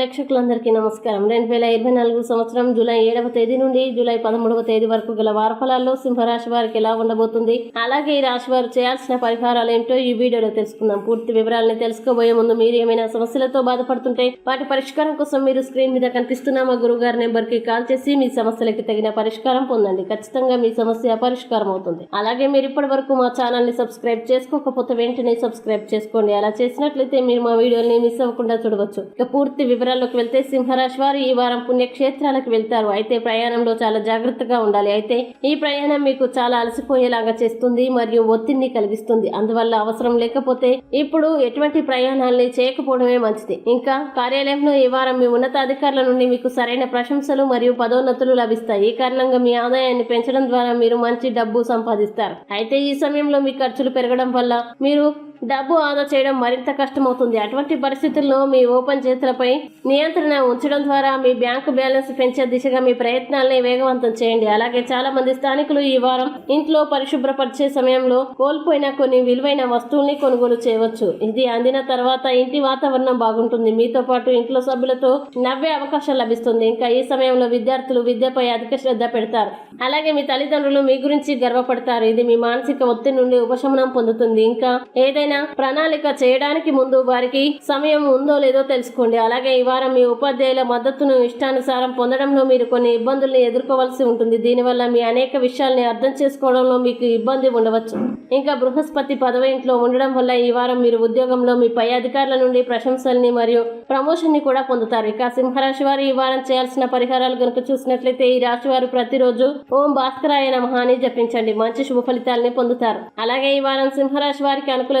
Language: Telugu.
ప్రేక్షకులందరికీ నమస్కారం. రెండు వేల ఇరవై నాలుగు సంవత్సరం జూలై ఏడవ తేదీ నుండి జూలై పదమూడవ తేదీ వరకు గల వారఫలాల్లో సింహరాశి వారికి ఎలా ఉండబోతుంది? అలాగే ఈ రాశి వారు చేయాల్సిన పరిహారాలు ఏమిటో ఈ వీడియోలో తెలుసుకుందాం. పూర్తి వివరాలను తెలుసుకోబోయే ముందు మీరు ఏమైనా సమస్యలతో బాధపడుతుంటే వాటి పరిష్కారం కోసం మీరు స్క్రీన్ మీద కనిపిస్తున్న మా గురువు గారి నెంబర్కి కాల్ చేసి మీ సమస్యలకి తగిన పరిష్కారం పొందండి. ఖచ్చితంగా మీ సమస్య పరిష్కారం అవుతుంది. అలాగే మీరు ఇప్పటి వరకు మా ఛానల్ని సబ్స్క్రైబ్ చేసుకోకపోతే వెంటనే సబ్స్క్రైబ్ చేసుకోండి. అలా చేసినట్లయితే మీరు మా వీడియోని మిస్ అవ్వకుండా చూడవచ్చు. ఇక పూర్తి వివరాల్లోకి వెళ్తే సింహరాశి వారు ఈ వారం పుణ్యక్షేత్రాలకు వెళ్తారు. అయితే ప్రయాణంలో చాలా జాగ్రత్తగా ఉండాలి. అయితే ఈ ప్రయాణం మీకు చాలా అలసిపోయేలాగా చేస్తుంది మరియు ఒత్తిడిని కలిగిస్తుంది. అందువల్ల అవసరం లేకపోతే ఇప్పుడు ఎటువంటి ప్రయాణాలని చేయకపోవడమే మంచిది. ఇంకా కార్యాలయంలో ఈ వారం మీ ఉన్నతాధికారుల నుండి మీకు సరైన ప్రశంసలు మరియు పదోన్నతులు లభిస్తాయి. ఈ కారణంగా మీ ఆదాయాన్ని పెంచడం ద్వారా మీరు మంచి డబ్బు సంపాదిస్తారు. అయితే ఈ సమయంలో మీ ఖర్చులు పెరగడం వల్ల మీరు డబ్బు ఆదా చేయడం మరింత కష్టమవుతుంది. అటువంటి పరిస్థితుల్లో మీ ఓపెన్ చేతులపై నియంత్రణ ఉంచడం ద్వారా మీ బ్యాంకు బ్యాలెన్స్ పెంచే దిశగా మీ ప్రయత్నాల్ని వేగవంతం చేయండి. అలాగే చాలా మంది స్థానికులు ఈ వారం ఇంట్లో పరిశుభ్రపరిచే సమయంలో కోల్పోయిన కొన్ని విలువైన వస్తువుల్ని కొనుగోలు చేయవచ్చు. ఇది అందిన తర్వాత ఇంటి వాతావరణం బాగుంటుంది. మీతో పాటు ఇంట్లో సభ్యులతో నవ్వే అవకాశం లభిస్తుంది. ఇంకా ఈ సమయంలో విద్యార్థులు విద్యపై అధిక శ్రద్ధ పెడతారు. అలాగే మీ తల్లిదండ్రులు మీ గురించి గర్వపడతారు. ఇది మీ మానసిక ఒత్తిడి నుండి ఉపశమనం పొందుతుంది. ఇంకా ఏదైనా ప్రణాళిక చేయడానికి ముందు వారికి సమయం ఉందో లేదో తెలుసుకోండి. అలాగే ఈ వారం మీ ఉపాధ్యాయుల మద్దతును ఇష్టానుసారం పొందడంలో మీరు కొన్ని ఇబ్బందుల్ని ఎదుర్కోవాల్సి ఉంటుంది. దీనివల్ల మీ అనేక విషయాల్ని అర్థం చేసుకోవడంలో మీకు ఇబ్బంది ఉండవచ్చు. ఇంకా బృహస్పతి పదవి ఇంట్లో ఉండడం వల్ల ఈ వారం మీరు ఉద్యోగంలో మీ పై అధికారుల నుండి ప్రశంసల్ని మరియు ప్రమోషన్ని కూడా పొందుతారు. ఇక సింహరాశి వారు ఈ వారం చేయాల్సిన పరిహారాలు కనుక చూసినట్లయితే ఈ రాశి వారు ప్రతిరోజు ఓం భాస్కరాయ నమః అని జపించండి. మంచి శుభ ఫలితాలని పొందుతారు. అలాగే ఈ వారం సింహరాశి వారికి అనుకూల